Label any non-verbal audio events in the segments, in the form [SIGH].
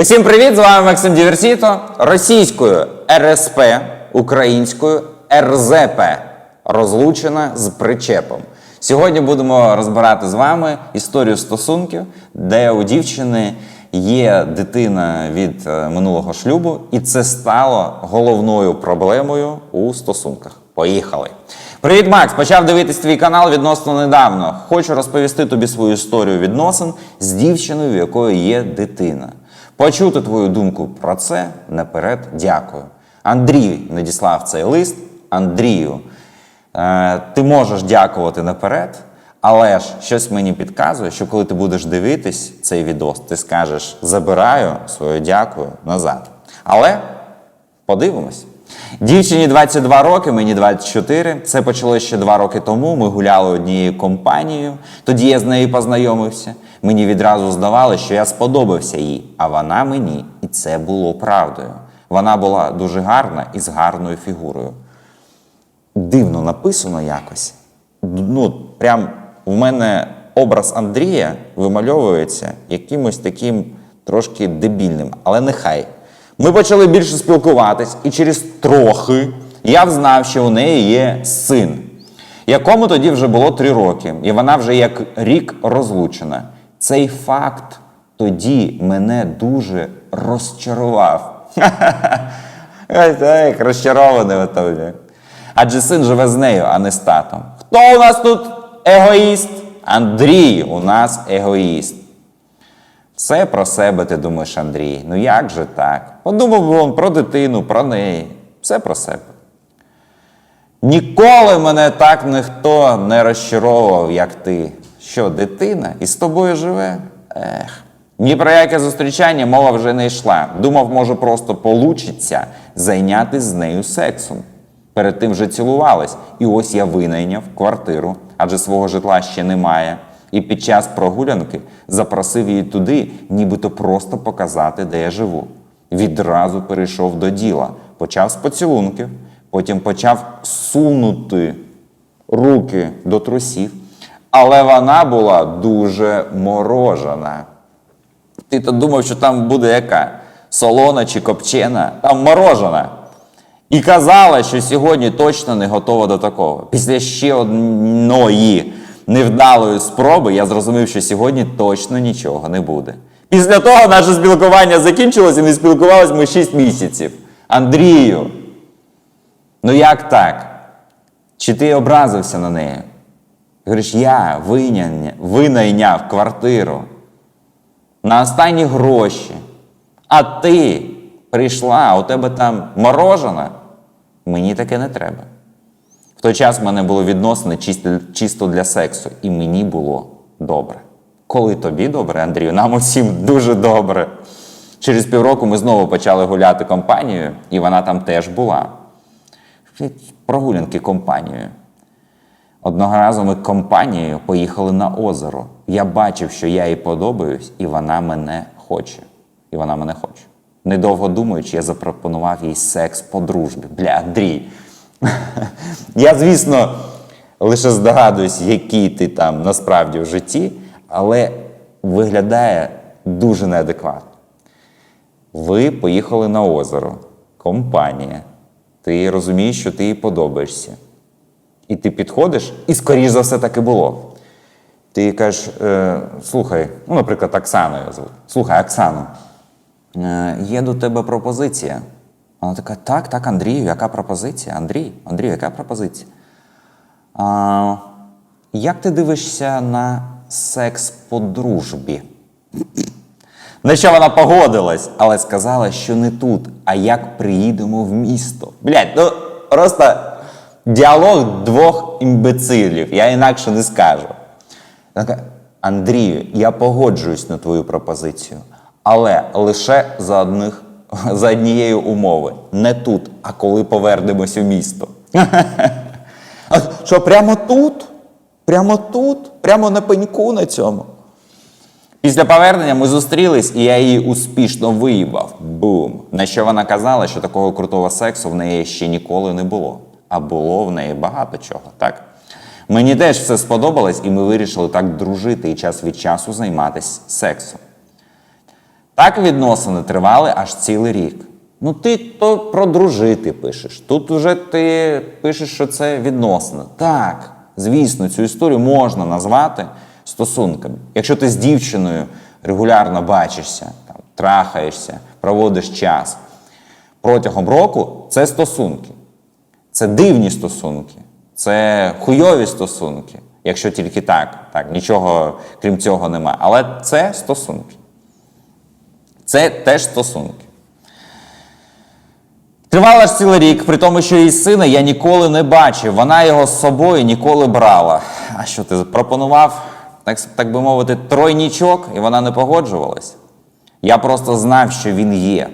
Усім привіт! З вами Максим Діверсіто. Російською РСП, українською РЗП розлучена з причепом. Сьогодні будемо розбирати з вами історію стосунків, де у дівчини є дитина від е, минулого шлюбу, і це стало головною проблемою у стосунках. Поїхали! Привіт, Макс! Почав дивитись твій канал відносно недавно. Хочу розповісти тобі свою історію відносин з дівчиною, в якої є дитина. Почути твою думку про це наперед дякую. Андрій надіслав цей лист. Андрію, е, ти можеш дякувати наперед, але ж щось мені підказує, що коли ти будеш дивитись цей відос, ти скажеш забираю свою дякую назад. Але Подивимось. Дівчині 22 роки, мені 24. Це почалося ще два роки тому. Ми гуляли однією компанією. Тоді я з нею познайомився. Мені відразу здавалося, що я сподобався їй, а вона мені. І це було правдою. Вона була дуже гарна і з гарною фігурою. Дивно написано якось. Ну, прям у мене образ Андрія вимальовується якимось таким трошки дебільним, але нехай. Ми почали більше спілкуватись, і через трохи я взнав, що у неї є син, якому тоді вже було три роки, і вона вже як рік розлучена. Цей факт тоді мене дуже розчарував. [LAUGHS] Так, розчарований в тобі. Адже син живе з нею, а не з татом. Хто у нас тут егоїст? Андрій у нас егоїст. Все про себе ти думаєш, Андрій. Ну як же так? Подумав би він про дитину, про неї. Все про себе. Ніколи мене так ніхто не розчаровував, як ти. Що, дитина і з тобою живе? Ех. Ні про яке зустрічання мова вже не йшла. Думав, може, просто получиться зайнятися з нею сексом. Перед тим вже цілувались, і ось я винайняв квартиру, адже свого житла ще немає. І під час прогулянки запросив її туди, нібито просто показати, де я живу. Відразу перейшов до діла, почав з поцілунків, потім почав сунути руки до трусів, але вона була дуже морожена. Ти то думав, що там буде яка? Солона чи копчена, там морожена. І казала, що сьогодні точно не готова до такого. Після ще одної невдалої спроби я зрозумів, що сьогодні точно нічого не буде. Після того наше спілкування закінчилося, і не спілкувалися ми 6 місяців. Андрію, ну як так? Чи ти образився на неї? Говориш, я винайняв квартиру на останні гроші. А ти прийшла, у тебе там морожена. Мені таке не треба. В той час в мене було відносини чисто, для сексу, і мені було добре. Коли тобі добре, Андрію, нам усім дуже добре. Через півроку ми знову почали гуляти компанією, і вона там теж була. Прогулянки компанією. Одного разу ми компанією поїхали на озеро. Я бачив, що я їй подобаюсь, і вона мене хоче. І вона мене хоче. Недовго думаючи, я запропонував їй секс по дружбі. Бля, Андрій. Я, звісно, лише здогадуюсь, який ти там насправді в житті, але виглядає дуже неадекватно. Ви поїхали на озеро, компанія. Ти розумієш, що ти їй подобаєшся. І ти підходиш, і скоріш за все так і було. Ти їй кажеш, е, слухай, ну, наприклад, Оксану його звуть. Слухай, Оксану, е, є до тебе пропозиція. Вона така, так, так, Андрію, яка пропозиція? Андрій, Андрію, яка пропозиція? А, як ти дивишся на секс по дружбі? На що вона погодилась, але сказала, що не тут, а як приїдемо в місто. Блять, ну просто діалог двох імбецилів, я інакше не скажу. Каже, Андрію, я погоджуюсь на твою пропозицію, але лише за, одних, [LAUGHS] за однією умови. Не тут, а коли повернемось у місто. [LAUGHS] Що, прямо тут? Прямо тут? Прямо на пеньку на цьому? Після повернення ми зустрілись, і я її успішно виїбав. Бум! На що вона казала, що такого крутого сексу в неї ще ніколи не було. А було в неї багато чого, так? Мені теж все сподобалось, і ми вирішили так дружити і час від часу займатися сексом. Так відносини тривали аж цілий рік. Ну, ти то про дружити пишеш. Тут вже ти пишеш, що це відносини. Так, звісно, цю історію можна назвати стосунками. Якщо ти з дівчиною регулярно бачишся, там, трахаєшся, проводиш час протягом року, це стосунки. Це дивні стосунки, це хуйові стосунки, якщо тільки так. Так, нічого крім цього немає. Але це стосунки. Це теж стосунки. Тривала ж цілий рік, при тому, що її сина я ніколи не бачив. Вона його з собою ніколи брала. А що ти пропонував, так, так би мовити, тройнічок, і вона не погоджувалась? Я просто знав, що він є.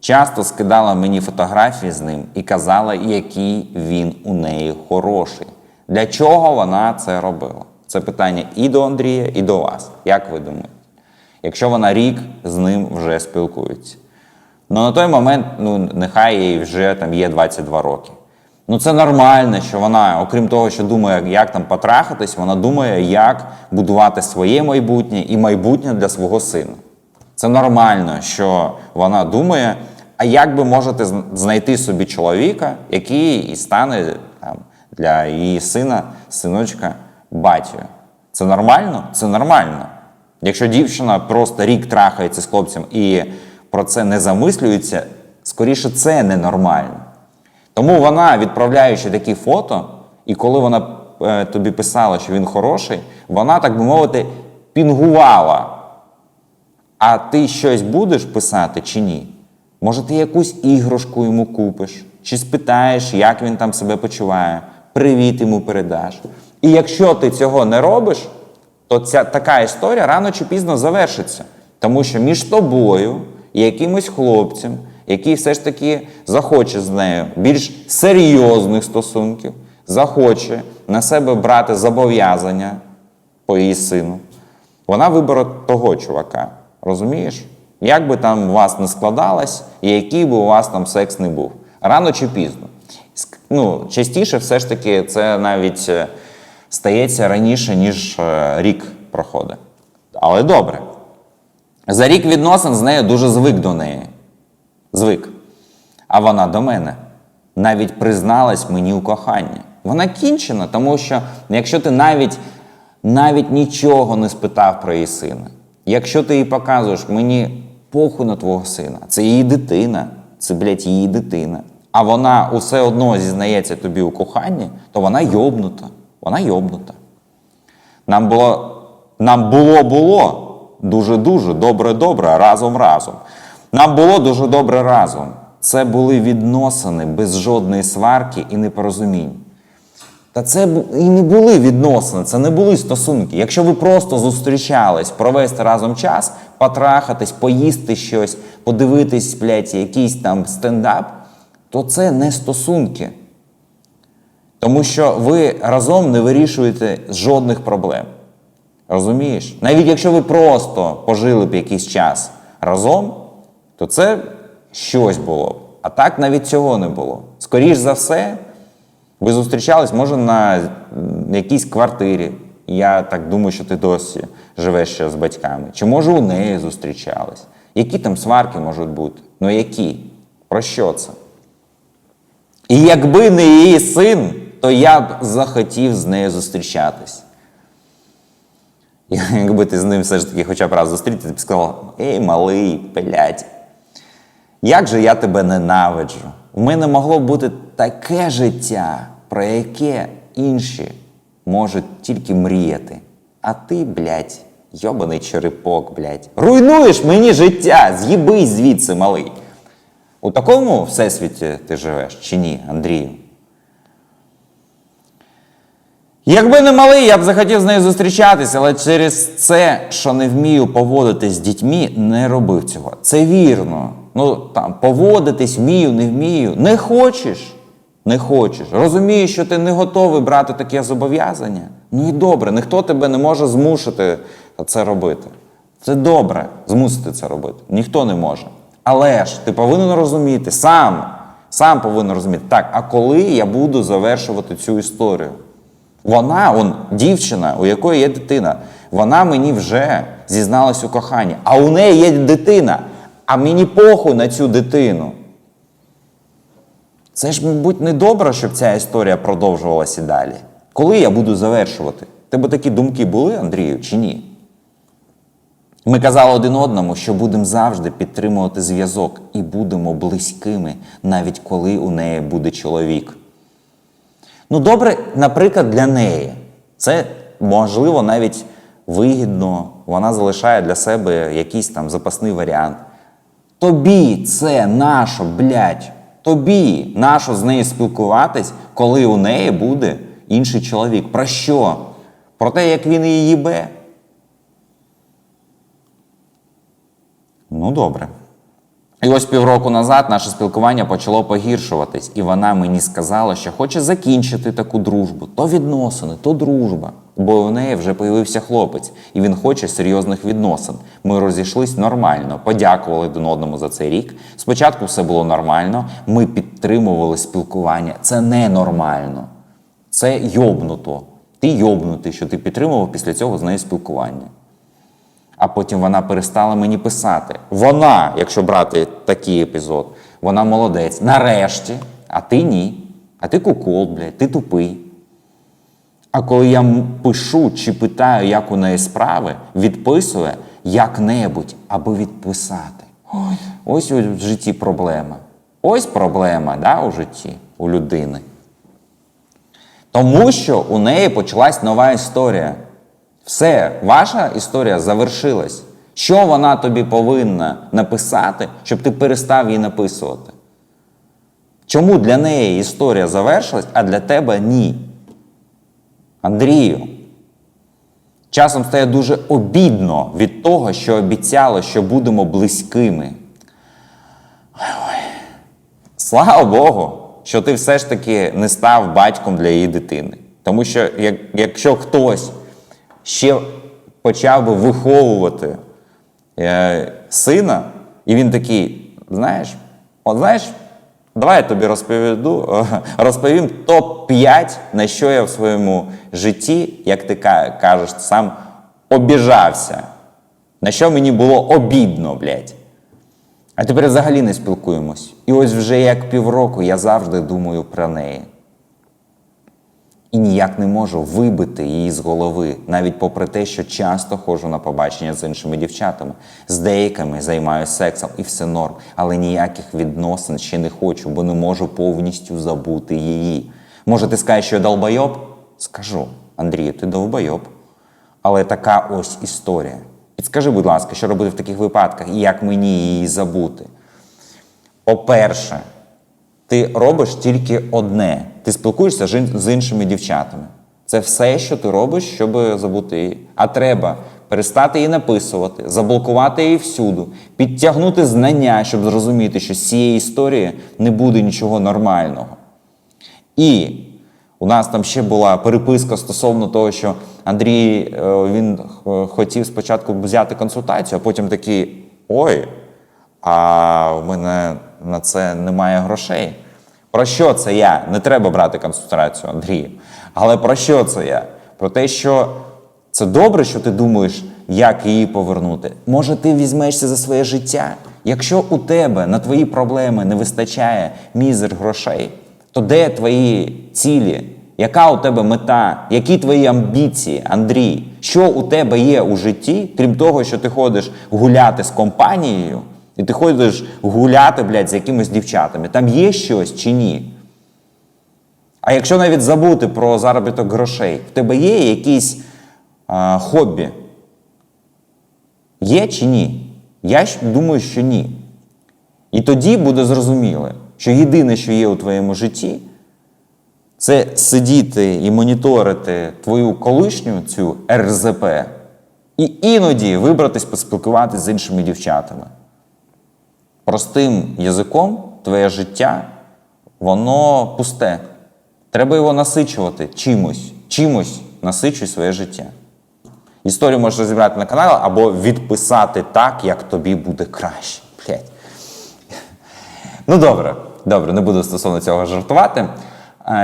Часто скидала мені фотографії з ним і казала, який він у неї хороший. Для чого вона це робила? Це питання і до Андрія, і до вас. Як ви думаєте? Якщо вона рік з ним вже спілкується. Ну на той момент, ну нехай їй вже там є 22 роки. Ну це нормально, що вона, окрім того, що думає, як там потрахатись, вона думає, як будувати своє майбутнє і майбутнє для свого сина. Це нормально, що вона думає, а як би можете знайти собі чоловіка, який і стане там, для її сина, синочка, батькою. Це нормально? Це нормально. Якщо дівчина просто рік трахається з хлопцем і про це не замислюється, скоріше це ненормально. Тому вона, відправляючи такі фото, і коли вона е, тобі писала, що він хороший, вона, так би мовити, пінгувала. А ти щось будеш писати чи ні? Може, ти якусь іграшку йому купиш, чи спитаєш, як він там себе почуває, привіт йому передаш. І якщо ти цього не робиш, то ця така історія рано чи пізно завершиться. Тому що між тобою і якимось хлопцем, який все ж таки захоче з нею більш серйозних стосунків, захоче на себе брати зобов'язання по її сину, вона вибере того чувака. Розумієш? Як би там у вас не складалось, і який би у вас там секс не був. Рано чи пізно. Ну, частіше все ж таки це навіть е, стається раніше, ніж е, рік проходить. Але добре. За рік відносин з нею дуже звик до неї. Звик. А вона до мене навіть призналась мені у коханні. Вона кінчена, тому що якщо ти навіть, навіть нічого не спитав про її сина, якщо ти їй показуєш мені похуй на твого сина, це її дитина, це, блядь, її дитина, а вона усе одно зізнається тобі у коханні, то вона йобнута. Вона йобнута. Нам було, нам було, було дуже-дуже добре-добре разом разом. Нам було дуже добре разом. Це були відносини без жодної сварки і непорозумінь. Та це і не були відносини, це не були стосунки. Якщо ви просто зустрічались, провести разом час, потрахатись, поїсти щось, подивитись, блядь, якийсь там стендап, то це не стосунки. Тому що ви разом не вирішуєте жодних проблем. Розумієш? Навіть якщо ви просто пожили б якийсь час разом, то це щось було б. А так навіть цього не було. Скоріш за все, ви зустрічались, може, на якійсь квартирі. Я так думаю, що ти досі живеш ще з батьками. Чи може у неї зустрічались? Які там сварки можуть бути? Ну які? Про що це? І якби не її син, то я б захотів з нею зустрічатись. І [LAUGHS] Якби ти з ним все ж таки хоча б раз зустрітися, ти б сказав, ей, малий, блядь, як же я тебе ненавиджу. У мене могло бути таке життя, про яке інші можуть тільки мріяти. А ти, блядь, йобаний черепок, блядь, руйнуєш мені життя, з'їбись звідси, малий. У такому всесвіті ти живеш чи ні, Андрію? Якби не малий, я б захотів з нею зустрічатися, але через це, що не вмію поводитись з дітьми, не робив цього. Це вірно. Ну там поводитись вмію, не вмію. Не хочеш? Не хочеш. Розумієш, що ти не готовий брати таке зобов'язання. Ну і добре, ніхто тебе не може змусити це робити. Це добре змусити це робити. Ніхто не може. Але ж ти повинен розуміти сам, сам повинен розуміти, так, а коли я буду завершувати цю історію? Вона, он, дівчина, у якої є дитина, вона мені вже зізналась у коханні, а у неї є дитина, а мені похуй на цю дитину. Це ж, мабуть, не добре, щоб ця історія продовжувалася далі. Коли я буду завершувати? Тебе такі думки були, Андрію, чи ні? Ми казали один одному, що будемо завжди підтримувати зв'язок і будемо близькими, навіть коли у неї буде чоловік. Ну, добре, наприклад, для неї. Це можливо навіть вигідно, вона залишає для себе якийсь там запасний варіант. Тобі це нащо, блядь? Тобі нащо з нею спілкуватись, коли у неї буде інший чоловік? Про що? Про те, як він її їбе? Ну, добре. І ось півроку назад наше спілкування почало погіршуватись, і вона мені сказала, що хоче закінчити таку дружбу. То відносини, то дружба. Бо у неї вже появився хлопець, і він хоче серйозних відносин. Ми розійшлись нормально, подякували один одному за цей рік. Спочатку все було нормально, ми підтримували спілкування. Це ненормально. Це йобнуто. Ти йобнутий, що ти підтримував після цього з нею спілкування. А потім вона перестала мені писати. Вона, якщо брати такий епізод, вона молодець. Нарешті, а ти ні. А ти кукол, блядь, ти тупий. А коли я пишу чи питаю, як у неї справи, відписує як-небудь, аби відписати. Ой, ось у житті проблема. Ось проблема да, у житті у людини. Тому що у неї почалась нова історія. Все, ваша історія завершилась. Що вона тобі повинна написати, щоб ти перестав її написувати? Чому для неї історія завершилась, а для тебе ні? Андрію, часом стає дуже обідно від того, що обіцяли, що будемо близькими. Ой-ой. Слава Богу, що ти все ж таки не став батьком для її дитини. Тому що як, якщо хтось ще почав би виховувати е, сина, і він такий, знаєш, от знаєш, давай я тобі розповіду, [LAUGHS] розповім топ-5, на що я в своєму житті, як ти кажеш, сам обіжався. На що мені було обідно, блядь. А тепер взагалі не спілкуємось. І ось вже як півроку я завжди думаю про неї. І ніяк не можу вибити її з голови, навіть попри те, що часто ходжу на побачення з іншими дівчатами. З деякими займаюся сексом і все норм, але ніяких відносин ще не хочу, бо не можу повністю забути її. Може, ти скажеш, що я долбойоб? Скажу, Андрію, ти довбойоб. Але така ось історія. Підскажи, будь ласка, що робити в таких випадках і як мені її забути? По-перше, ти робиш тільки одне. Ти спілкуєшся з іншими дівчатами. Це все, що ти робиш, щоб забути її. А треба перестати її написувати, заблокувати її всюду, підтягнути знання, щоб зрозуміти, що з цієї історії не буде нічого нормального. І у нас там ще була переписка стосовно того, що Андрій е, він хотів спочатку взяти консультацію, а потім такий: ой, а в мене на це немає грошей. Про що це я? Не треба брати консультацію, Андрію. Але про що це я? Про те, що це добре, що ти думаєш, як її повернути. Може, ти візьмешся за своє життя? Якщо у тебе на твої проблеми не вистачає мізер грошей, то де твої цілі? Яка у тебе мета? Які твої амбіції, Андрій? Що у тебе є у житті, крім того, що ти ходиш гуляти з компанією, і ти ходиш гуляти, блядь, з якимись дівчатами? Там є щось чи ні? А якщо навіть забути про заробіток грошей, в тебе є якісь а, хобі? Є чи ні? Я думаю, що ні. І тоді буде зрозуміло, що єдине, що є у твоєму житті, це сидіти і моніторити твою колишню цю РЗП, і іноді вибратись поспілкуватися з іншими дівчатами. Простим язиком твоє життя, воно пусте. Треба його насичувати чимось. Чимось насичуй своє життя. Історію можеш розібрати на каналі або відписати так, як тобі буде краще. Блять. Ну добре, добре, не буду стосовно цього жартувати.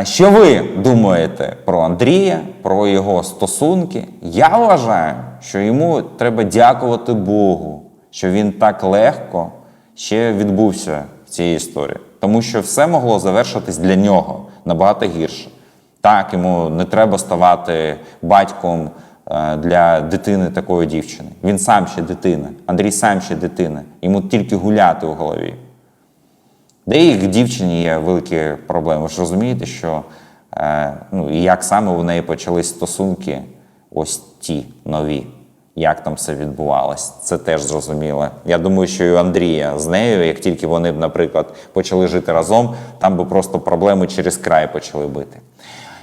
Що ви думаєте про Андрія, про його стосунки? Я вважаю, що йому треба дякувати Богу, що він так легко ще відбувся в цій історії. Тому що все могло завершитись для нього набагато гірше. Так, йому не треба ставати батьком е, для дитини такої дівчини. Він сам ще дитина. Андрій сам ще дитина. Йому тільки гуляти у голові. Де їх дівчині є великі проблеми. Ви ж розумієте, що е, ну, як саме у неї почались стосунки, ось ті нові. Як там все відбувалось, це теж зрозуміло. Я думаю, що і Андрія з нею, як тільки вони б, наприклад, почали жити разом, там би просто проблеми через край почали бити.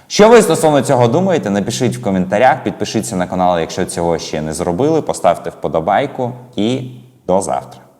Що ви стосовно цього думаєте? Напишіть в коментарях, підпишіться на канал, якщо цього ще не зробили, поставте вподобайку і до завтра.